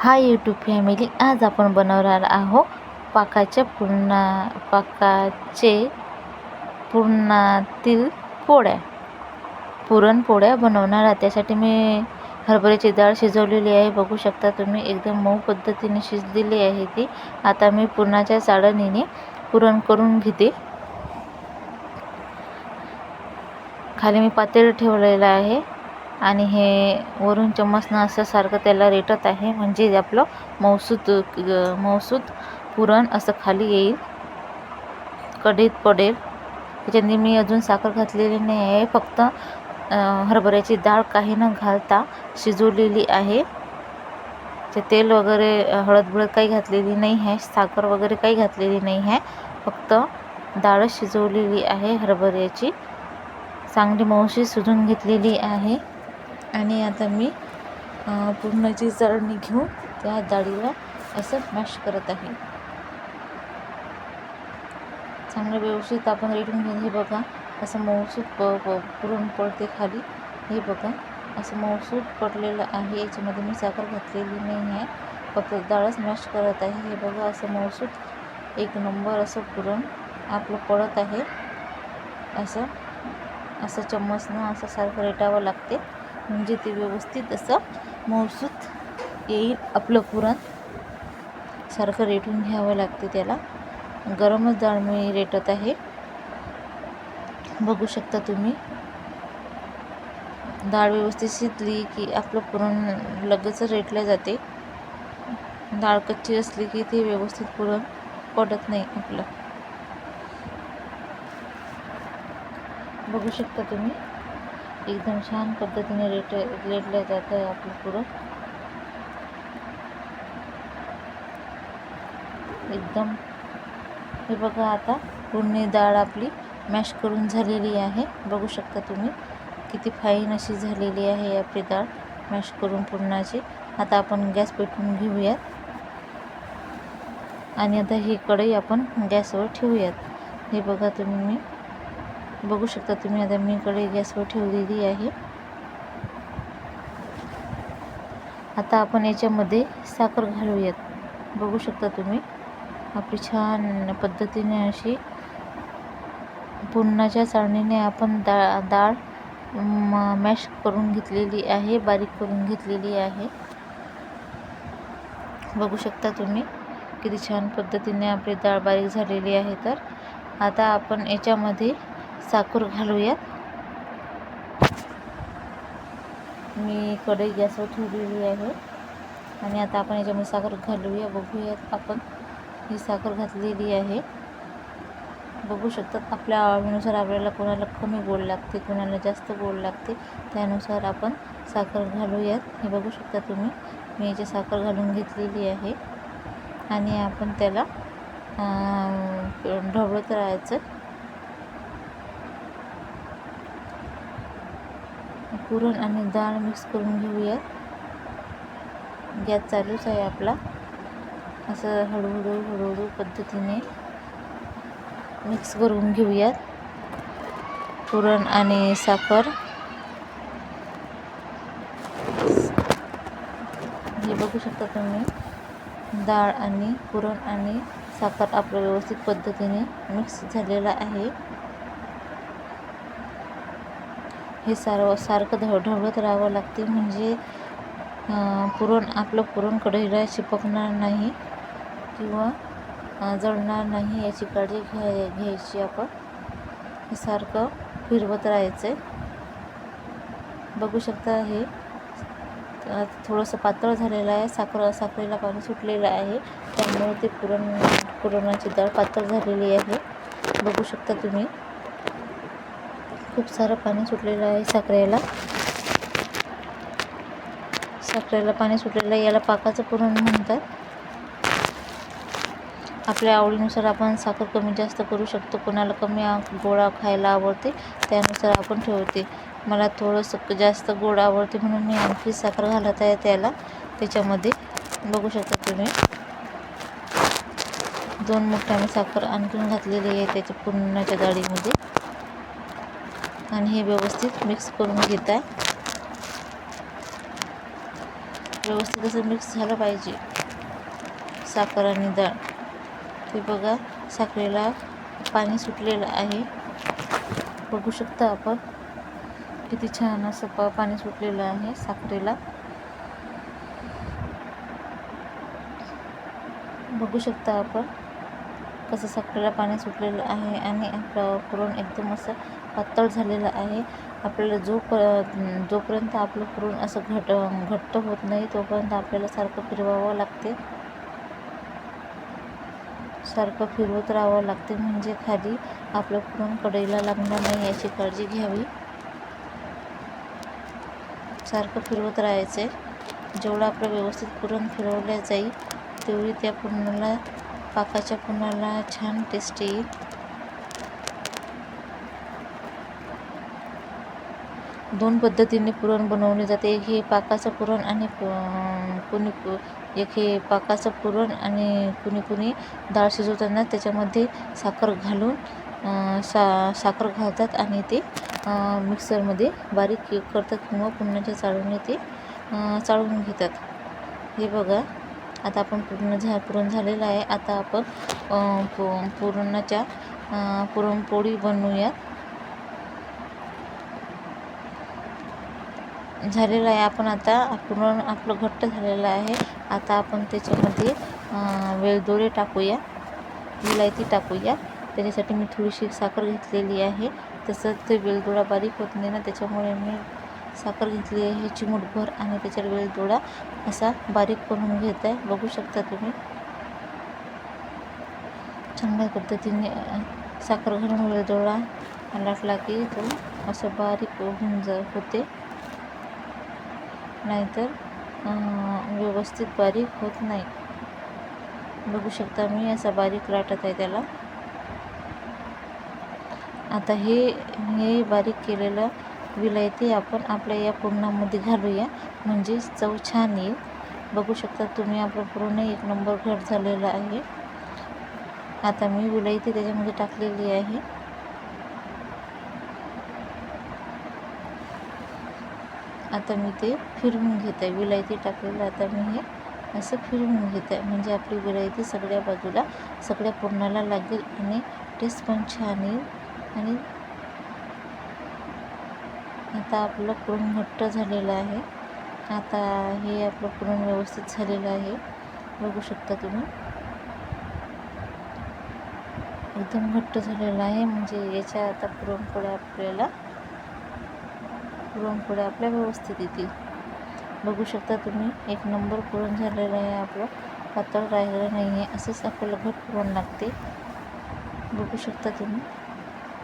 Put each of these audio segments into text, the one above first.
हा YouTube family आज आपण बनवणार आहो पाकाच्या पुरणा पाकाचे पुरणातील पोळ्या. पुरणपोळ्या बनवणार आहे त्यासाठी मी हरभऱ्याची डाळ शिजवलेली आहे. बघू शकता तुम्ही एकदम मऊ पद्धतीने शिजलेली आहे ती. आता मी पुरणाच्या चाळणीने पुरण करून घेते. खाली मी पातेलं ठेवलेलं आहे. आणि हे वरून चम्मचनं असं सारखं त्याला रेटत आहे. म्हणजे आपलं मौसूत मौसूत पुरण असं खाली येईल. कढीत पडेल. त्याच्याने मी अजून साखर घातलेली नाही आहे फक्त हरभऱ्याची डाळ काही न घालता शिजवलेली आहे. ते तेल वगैरे हळद बुळद काही घातलेली नाही आहे साखर वगैरे काही घातलेली नाही आहे फक्त डाळ शिजवलेली आहे हरभऱ्याची. चांगली मौशी शिजून घेतलेली आहे. आणि आता मी पुरणाची चाळणी घेऊन त्या डाळीला असं मॅश करत आहे. चांगलं व्यवस्थित आपण रेटून घेऊन हे बघा असं मऊसूत प प पुरण पडते खाली. हे बघा असं मऊसूत पडलेलं आहे याच्यामध्ये मी साखर घातलेली नाही आहे. फक्त डाळच मॅश करत आहे. हे बघा असं मऊसूत एक नंबर असं पुरण आपलं पडत आहे. असं असं चम्मचनं असं सारखं रेटावं लागते. म्हणजे ते व्यवस्थित असं मऊसूत येईल. आपलं पुरण सारखं रेटून घ्यावं लागते त्याला. गरमच डाळ मी रेटत आहे. बघू शकता तुम्ही. डाळ व्यवस्थित शिजली की आपलं पुरण लगेच रेटलं जाते. डाळ कच्ची असली की ते व्यवस्थित पुरण पडत नाही आपलं. बघू शकता तुम्ही. एकदम छान पद्धतीने रेट रेटलं जातं आहे आपलं पुरं एकदम. हे बघा आता पूर्ण डाळ आपली मॅश करून झालेली आहे. बघू शकता तुम्ही किती फाईन अशी झालेली आहे आपली डाळ मॅश करून पुरणाची. आता आपण गॅस पेटवून घेऊयात. आणि आता ही कढई आपण गॅसवर ठेवूयात. हे बघा तुम्ही. मी बघू शकता तुम्ही आता मी कडे गॅसवर ठेवलेली आहे. आता आपण याच्यामध्ये साखर घालूयात. बघू शकता तुम्ही. आपली छान पद्धतीने अशी पुन्हाच्या चाळणीने आपण डाळ डाळ मॅश करून घेतलेली आहे बारीक करून घेतलेली आहे. बघू शकता तुम्ही. किती छान पद्धतीने आपली डाळ बारीक झालेली आहे तर. आता आपण याच्यामध्ये साखर घालूयात. मी कढई गॅसवर ठेवलेली आहे. आणि आता आपण याच्यामध्ये साखर घालूया. बघूयात आपण. ही साखर घातलेली आहे. बघू शकतात आपल्या आवडीनुसार आपल्याला कोणाला कमी गोड लागते कोणाला जास्त गोड लागते त्यानुसार आपण साखर घालूयात. हे बघू शकता तुम्ही. मी याची साखर घालून घेतलेली आहे. आणि आपण त्याला ढवळत राहायचं. पुरण आणि डाळ मिक्स करून घेऊयात गॅस चालूच आहे आपला. असं हळूहळू हळूहळू पद्धतीने मिक्स करून घेऊयात. पुरण आणि साखर. हे बघू शकता तुम्ही. डाळ आणि पुरण आणि साखर आपलं व्यवस्थित पद्धतीने मिक्स झालेला आहे. हे सारं सारखं ढव ढवळत राहावं लागते. म्हणजे पुरण आपलं पुरण कढईला चिपकणार नाही किंवा जळणार नाही याची काळजी घ्या घ्यायची आपण. हे सारखं फिरवत राहायचं आहे बघू शकता हे थोडंसं पातळ झालेलं आहे. साखर साखरेला पाणी सुटलेलं आहे. त्यामुळे ते पुरण पुरणाची डाळ पातळ झालेली आहे. बघू शकता तुम्ही. खूप सारं पाणी सुटलेलं आहे साखरेला. साखरेला पाणी सुटलेलं आहे याला पाकाचं पुरण म्हणतात. आपल्या आवडीनुसार आपण साखर कमी जास्त करू शकतो कोणाला कमी गोळा खायला आवडते त्यानुसार आपण ठेवते. मला थोडंसं जास्त गोड आवडते म्हणून मी आणखी साखर घालत आहे त्याला. त्याच्यामध्ये बघू शकता तुम्ही. दोन मोठ्या मी साखर आणखीन घातलेली आहे त्याच्या पुरणाच्या डाळीमध्ये आणि हे व्यवस्थित मिक्स करून घेत आहे व्यवस्थित असं मिक्स झालं पाहिजे. साखर आणि डाळ. ते बघा साखरेला पाणी सुटलेलं आहे. बघू शकता आपण. किती छान असं प पाणी सुटलेलं आहे साखरेला. बघू शकता आपण. कसं साखरेला पाणी सुटलेलं आहे आणि आपलं पुरण एकदम असं पातळ झालेलं आहे. आपल्याला जो प जोपर्यंत आपलं पुरण असं घट घट्ट होत नाही तोपर्यंत आपल्याला सारखं फिरवावं लागते. सारखं फिरवत राहावं लागते. म्हणजे खाली आपलं पुरण कढईला लागणार नाही याची काळजी घ्यावी. सारखं फिरवत राहायचं आहे जेवढं आपलं व्यवस्थित पुरण फिरवलं जाईल तेवढी त्या पुरणाला पाकाच्या पुरणाला छान टेस्ट येईल. दोन पद्धतीने पुरण बनवले जाते. एक हे पाकाचं पुरण आणि कुणी एक हे पाकाचं पुरण आणि कुणी कुणी डाळ शिजवताना त्याच्यामध्ये साखर घालून सा साखर घालतात आणि ते मिक्सरमध्ये बारीक करतात किंवा पुरणाच्या चाळून ते चाळून घेतात. हे बघा आता आपण पूर्ण झा पुरण झालेलं आहे. आता आपण पु पुरणाच्या पुरणपोळी बनवूयात. झालेलं आहे. आपण आता पूर्ण आपलं घट्ट झालेलं आहे. आता आपण त्याच्यामध्ये वेलदोडे टाकूया. विलायती टाकूया. त्याच्यासाठी मी थोडीशी साखर घेतलेली आहे. तसंच ते वेलदोडा बारीक होत नाही ना त्याच्यामुळे मी साखर घेतली आहे. चिमूटभर आणि त्याच्यावर वेलदोडा असा बारीक करून घेत आहे. बघू शकता तुम्ही. चांगल्या पद्धतीने साखर घालून वेलदोडा लाटला की तो असं बारीक होऊन जा होते. नाहीतर व्यवस्थित बारीक होत नाही. बघू शकता मी असा बारीक लाटत आहे त्याला. आता हे हे बारीक केलेलं विलायती आपण आपल्या या पुरणामध्ये घालूया. म्हणजे चव छान येईल. बघू शकता तुम्ही आपलं पूर्ण एक नंबर घट झालेला आहे. आता मी विलायती त्याच्यामध्ये टाकलेली आहे. आता मी ते फिरवून घेत. आहे विलायती टाकलेलं आता मी हे असं फिरवून घेत. आहे म्हणजे आपली विलायती सगळ्या बाजूला सगळ्या पुरणाला लागेल आणि टेस्ट पण छान येईल. आणि आता आपलं पुरण घट्ट झालेलं आहे. आता हे आपलं पुरण व्यवस्थित झालेलं आहे. बघू शकता तुम्ही. एकदम घट्ट झालेलं आहे. म्हणजे याच्या आता पुरणपोळ्या आपल्याला पुरणपोळ्या आपल्या व्यवस्थित येतील. बघू शकता तुम्ही एक नंबर पुरण झालेलं आहे आपलं. पातळ राहिलेलं नाही आहे असंच आपल्याला घट पुरण लागते. बघू शकता तुम्ही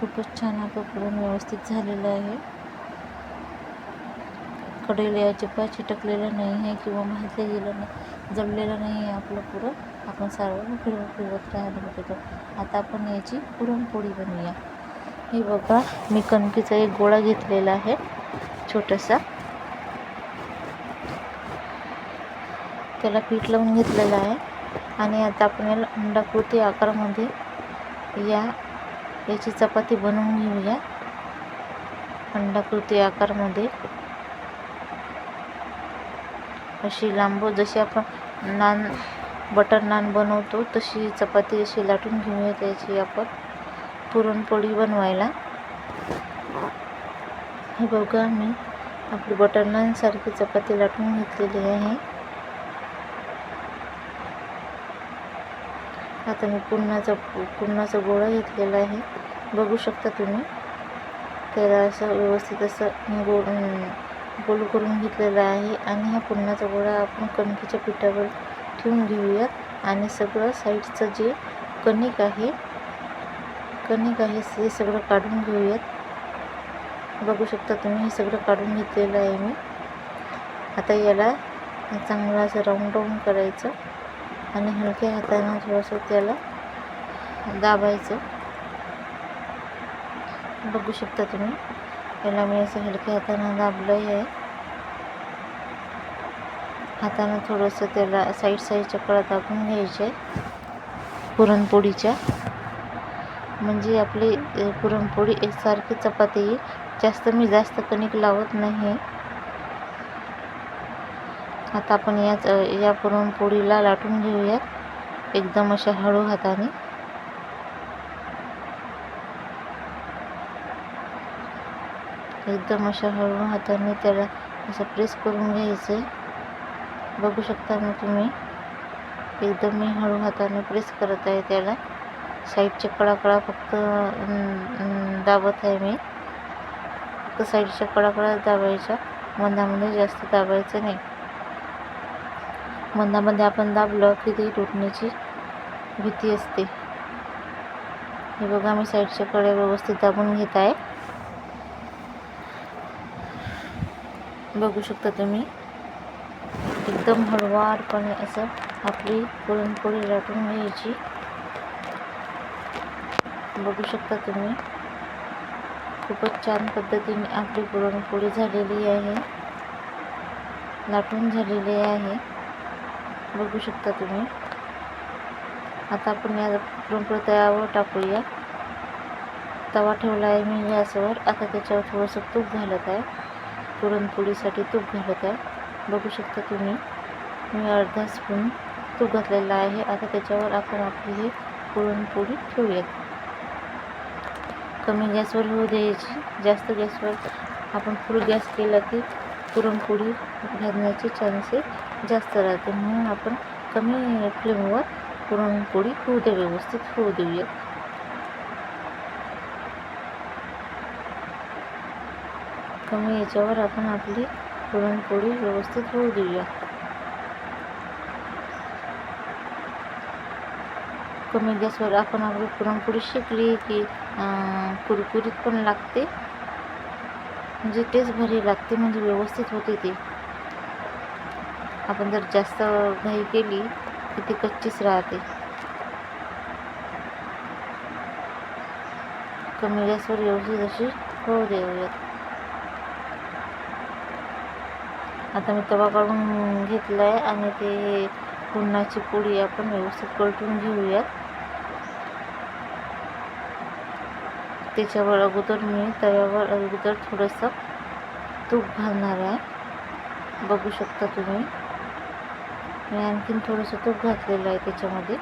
खूपच छान आपलं पुरण व्यवस्थित झालेलं आहे. कढईला अजिबात चिटकलेलं नाही आहे किंवा माहिती गेलं नाही जळलेलं नाही आहे आपलं पुरण. आपण सर्व फिरवत फिरवत राहायला होतो आता आपण याची पुरणपोळी बनवूया. हे बघा मी कणकीचा एक गोळा घेतलेला आहे छोटासा. त्याला पीठ लावून घेतलेलं आहे. आणि आता आपण याला अंडाकृती आकारामध्ये या याची चपाती बनवून घेऊया. अंडाकृती आकारमध्ये. अशी लांब जशी आपण नान बटर नान बनवतो तशी चपाती अशी लाटून घेऊया त्याची आपण. पुरणपोळी बनवायला. हे बघा मी आपली बटर नानसारखी चपाती लाटून घेतलेली आहे. आता मी पुरणाचा पुरणाचा गोळा घेतलेला आहे. बघू शकता तुम्ही त्याला असं व्यवस्थित असं गोल गोल करून घेतलेला आहे. आणि हा पुरणाचा गोळा आपण कणकीच्या पिठावर ठेवून घेऊयात. आणि सगळं साईडचं जे कणिक आहे कणिक आहे हे सगळं काढून घेऊयात. बघू शकता तुम्ही हे सगळं काढून घेतलेलं आहे मी. आता याला चांगलं असं राऊंड राऊंड करायचं आणि हलक्या हातानं थोडंसं त्याला दाबायचं. बघू शकता तुम्ही याला मी असं हलक्या हातानं दाबलं आहे. हातानं थोडंसं त्याला साईड साईडच्या कडा दाबून घ्यायचे पुरणपोळीच्या. म्हणजे आपली पुरणपोळी एकसारखी चपाती येईल जास्त मी जास्त कणिक लावत नाही. आता आपण याच या पुरणपोळीला लाटून घेऊयात. एकदम अशा हळू हाताने. एकदम अशा हळू हाताने त्याला असं प्रेस करून घ्यायचं. आहे बघू शकता ना तुम्ही? एकदम मी हळू हाताने प्रेस करत आहे त्याला. साईडचे कडाकडा फक्त दाबत आहे मी. फक्त साईडच्या कडाकडा दाबायच्या. मंदामध्ये जास्त दाबायचं नाही. मंदामध्ये आपण दाबलं की ती तुटण्याची भीती असते. हे बघा मी साईडच्या कडे व्यवस्थित दाबून घेत आहे. बघू शकता तुम्ही. एकदम हळवारपणे असं आपली पुरणपोळी लाटून घ्यायची. बघू शकता तुम्ही. खूपच छान पद्धतीने आपली पुरणपोळी झालेली आहे. लाटून झालेली आहे. बघू शकता तुम्ही. आता आपण या पुरणपोळी तव्यावर टाकूया. तवा ठेवला आहे मी गॅसवर. आता त्याच्यावर थोडंसं तूप घालत आहे. पुरणपोळीसाठी तूप घालत आहे. बघू शकता तुम्ही. मी अर्धा स्पून तूप घातलेला आहे. आता त्याच्यावर आपण आपली ही पुरणपोळी ठेवूयात. कमी गॅसवर होऊ द्यायची. जास्त गॅसवर आपण फुल गॅस केला की पुरणपोळी भाजण्याचे चान्सेस जास्त राहते. म्हणून आपण कमी फ्लेमवर पुरणपोळी होऊ द्या व्यवस्थित होऊ देऊया. कमी याच्यावर आपण आपली पुरणपोळी व्यवस्थित होऊ देऊया. कमी गॅसवर आपण आपली पुरणपोळी शिकली की कुरकुरीत पण लागते. म्हणजे टेस्ट भारी लागते म्हणजे व्यवस्थित होते ते. आपण जर जास्त घाई केली की ती कच्चीच राहते. कमी गॅसवर व्यवस्थित अशी होऊ देऊयात आता मी तवा काढून घेतला आहे आणि ते पुन्हाची पोळी आपण व्यवस्थित कळटून घेऊयात. त्याच्यावर अगोदर मी तव्यावर अगोदर थोडंसं तूप घालणार आहे. बघू शकता तुम्ही. मी आणखीन थोडंसं तूप घातलेलं आहे त्याच्यामध्ये.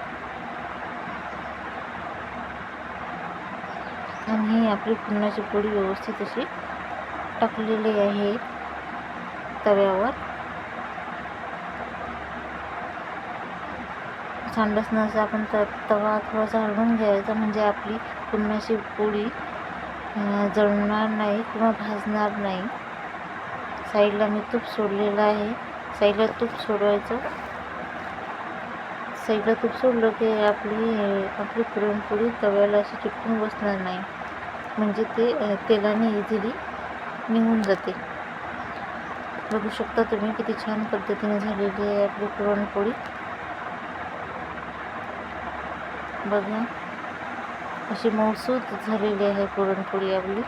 आणि ही आपली पुरणाची पोळी व्यवस्थित अशी टाकलेली आहे तव्यावर. सांडसनं आपण त तवा थोडासा हलवून घ्यायचा म्हणजे आपली पुरणाची पोळी जळणार नाही किंवा भाजणार नाही. साईडला मी तूप सोडलेलं आहे. साईडला तूप सोडवायचं. साईडला तूप सोडलं की आपली आपली पुरणपोळी तव्याला अशी चिटकून बसणार नाही. म्हणजे ते तेलाने इझिली निघून जाते. बघू शकता तुम्ही किती छान पद्धतीने झालेली आहे आपली पुरणपोळी. बघा. अशी मौसूद झालेली आहे पुरणपोळी आपली.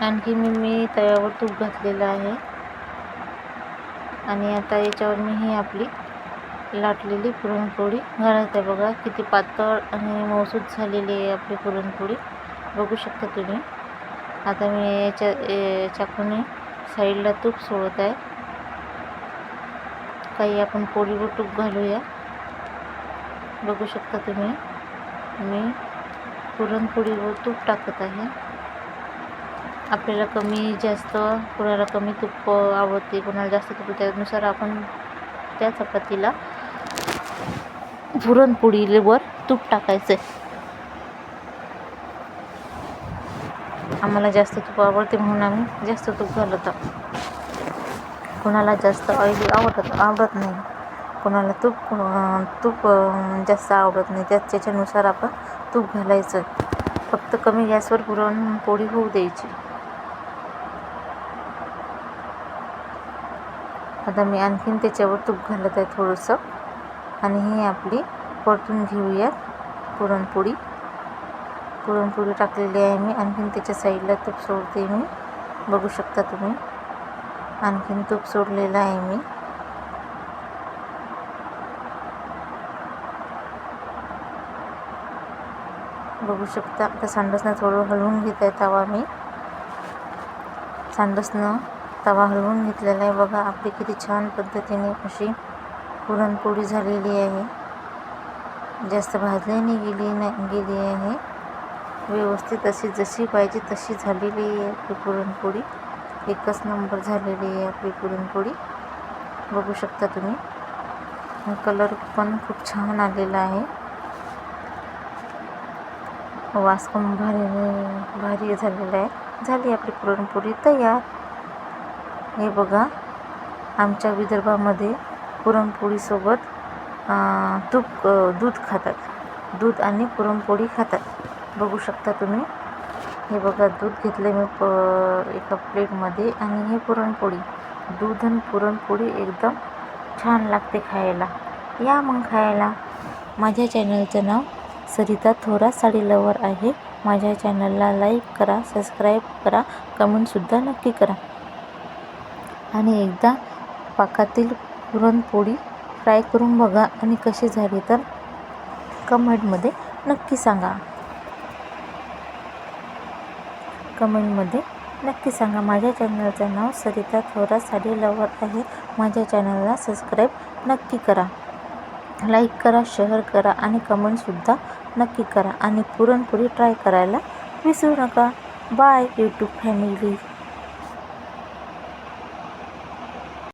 आणखी मी मी तव्यावर तूप घातलेलं आहे. आणि आता याच्यावर मी ही आपली लाटलेली पुरणपोळी. घालत आहे बघा किती पातळ आणि मौसूद झालेली आहे आपली पुरणपोळी. बघू शकता तुम्ही. आता मी याच्या चाकूने साईडला तूप सोडत आहे. काही आपण पोळीवर तूप घालूया. बघू शकता तुम्ही मी पुरणपोळीवर तूप टाकत आहे. आपल्याला कमी जास्त कोणाला कमी तूप आवडते कोणाला जास्त तूप त्यानुसार आपण त्या चपातीला पुरणपोळीवर तूप टाकायचं आहे आम्हाला जास्त तूप आवडते म्हणून आम्ही जास्त तूप घालत आहोत. कोणाला जास्त ऑइली आवडत आवडत नाही. कोणाला तूप तूप जास्त आवडत नाही. त्या त्याच्यानुसार आपण तूप घालायचं. फक्त कमी गॅसवर पुरणपोळी होऊ द्यायची. आता मी आणखीन त्याच्यावर तूप घालत आहे थोडंसं. आणि ही आपली परतून घेऊयात पुरणपोळी. पुरणपोळी टाकलेली आहे मी. आणखीन त्याच्या साईडला तूप सोडते मी. बघू शकता तुम्ही. आणखीन तूप सोडलेलं आहे मी. बघू शकता आता सांडसनं थोडं हलवून घेत आहे तवा मी. सांडसनं तवा हलवून घेतलेला आहे. बघा आपली किती छान पद्धतीने अशी पुरणपोळी झालेली आहे. जास्त भाजल्याने गेली नाही गेली आहे. व्यवस्थित अशी जशी पाहिजे तशी झालेली आहे आपली पुरणपोळी. एकच नंबर झालेली आहे आपली पुरणपोळी बघू शकता तुम्ही. कलर पण खूप छान आलेला आहे. वास पण भारी भारी झालेला आहे. झाली आपली पुरणपोळी तयार. हे बघा आमच्या विदर्भामध्ये पुरणपोळीसोबत तूप दूध खातात. दूध आणि पुरणपोळी खातात. बघू शकता तुम्ही. हे बघा दूध घेतले मी प एका प्लेटमध्ये आणि हे पुरणपोळी. दूध आणि पुरणपोळी एकदम छान लागते खायला. या मग खायला. माझ्या चॅनलचं नाव सरिता थोरा साडी लवर आहे. माझ्या चॅनलला लाईक करा सबस्क्राईब करा कमेंटसुद्धा नक्की करा. आणि एकदा पाकातील पुरणपोळी फ्राय करून बघा आणि कशी झाली तर कमेंटमध्ये नक्की सांगा. कमेंटमध्ये नक्की सांगा. माझ्या चॅनलचं नाव सरिता थोरा साडी लवर आहे. माझ्या चॅनलला सबस्क्राईब नक्की करा. लाईक करा शेअर करा आणि कमेंटसुद्धा नक्की करा. आणि पुरणपोळी ट्राय करायला विसरू नका. Bye YouTube family